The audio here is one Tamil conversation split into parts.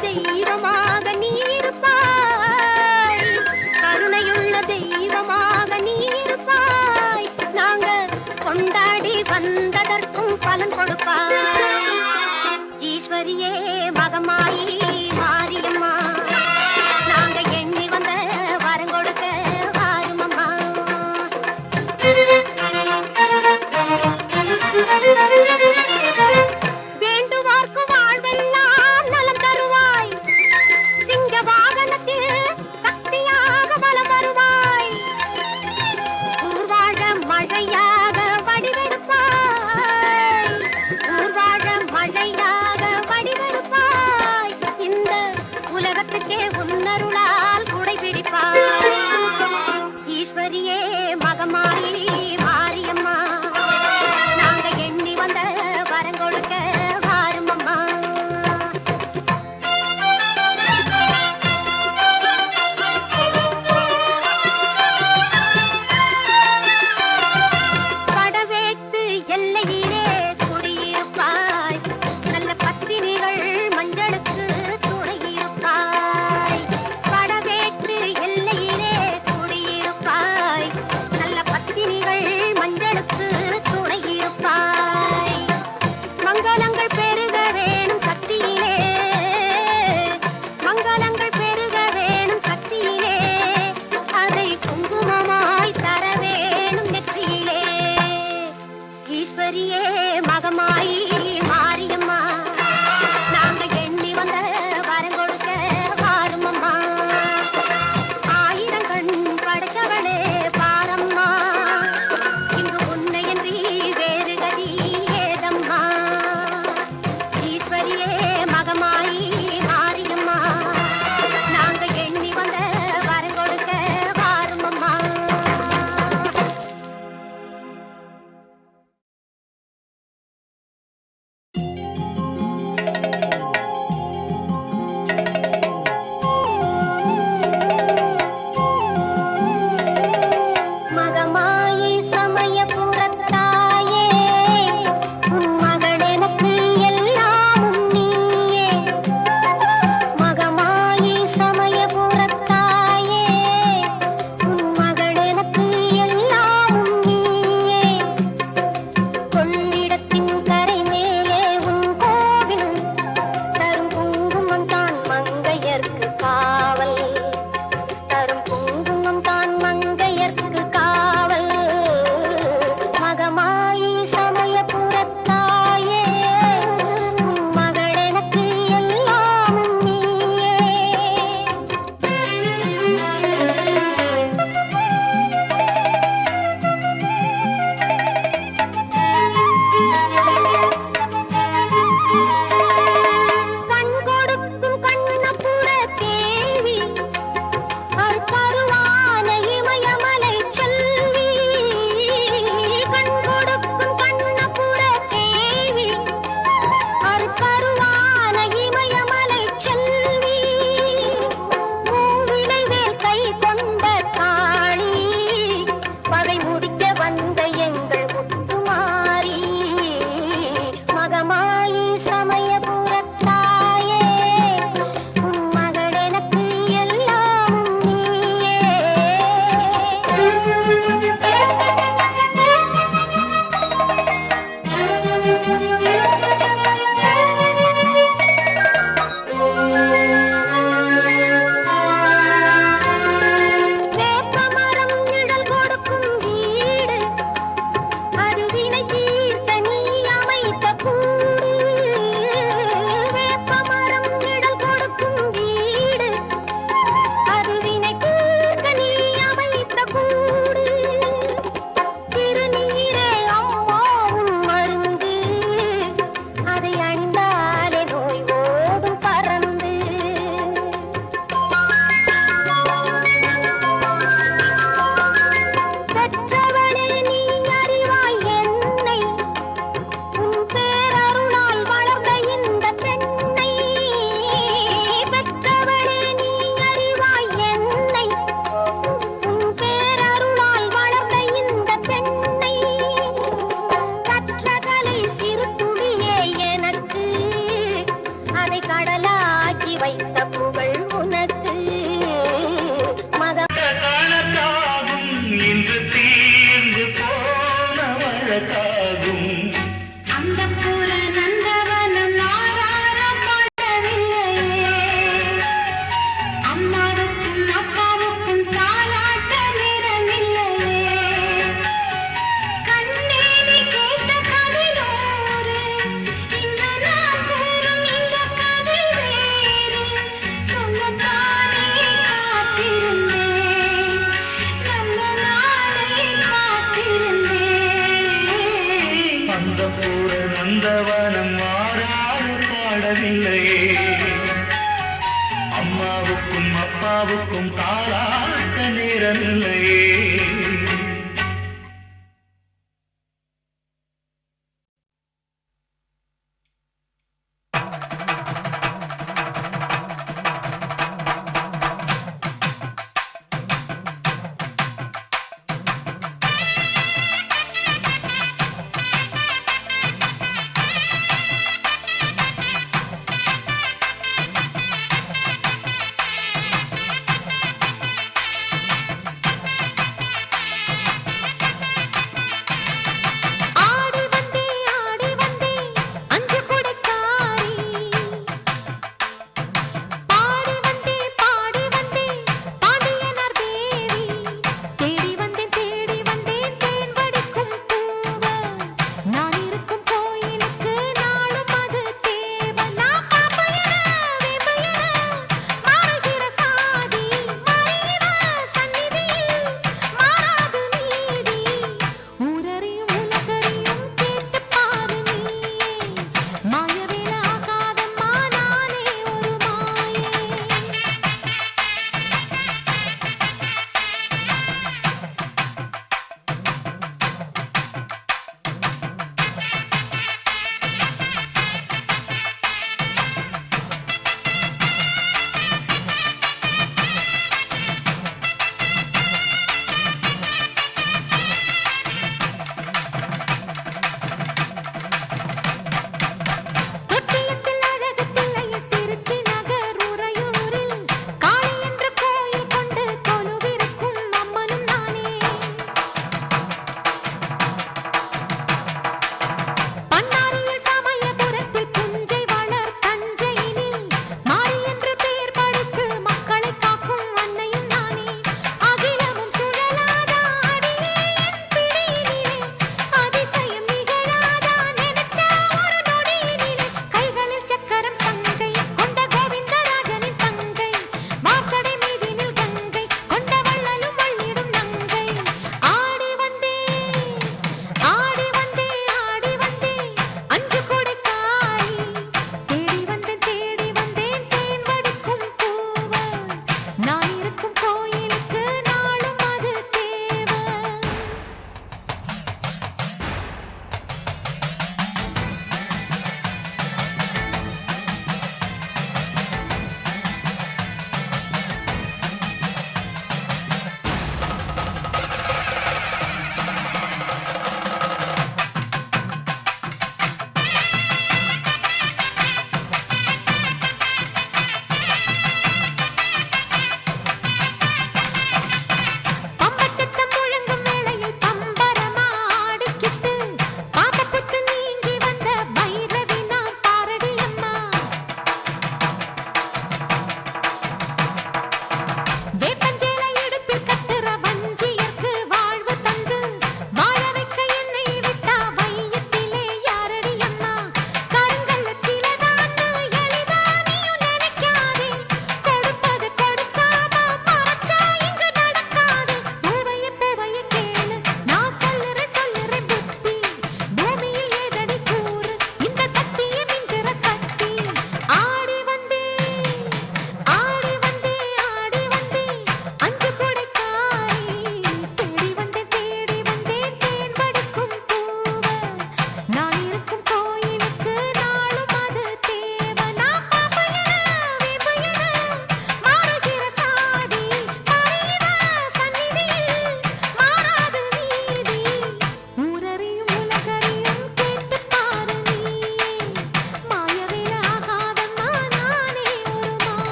கருணையுள்ள உன்னருளால் குடை பிடிப்பாய் ஈஸ்வரியே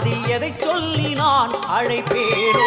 அதில் எதை சொல்லி நான் அழைப்பேனோ?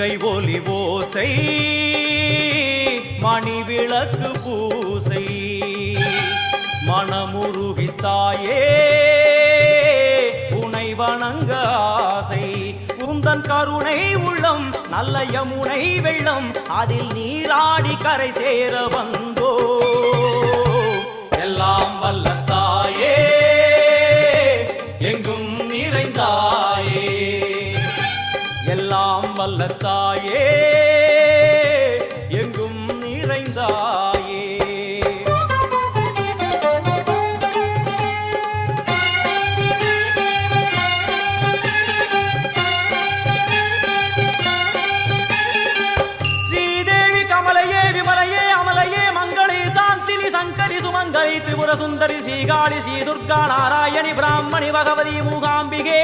கை ஒலி ஓசை மணி விளக்கு பூசை. மனமுருகி தாயே உனை வணங்க ஆசை. உந்தன் கருணை உள்ளம் நல்ல யமுனை வெள்ளம் அதில் நீராடி கரை சேர வந்தோ. எல்லாம் வல்ல ஸ்ரீகாளி ஸ்ரீ துர்கா நாராயணி பிராமணி பகவதி மூகாம்பிகே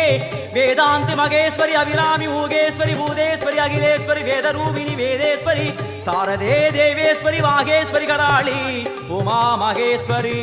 வேதாந்தி மகேஸ்வரி அபிராமி மூகேஸ்வரி பூதேஸ்வரி அகிலேஸ்வரி வேதரூபிணி வேதேஸ்வரி சாரதே தேவேஸ்வரி வாகேஸ்வரி கராளி உமா மகேஸ்வரி.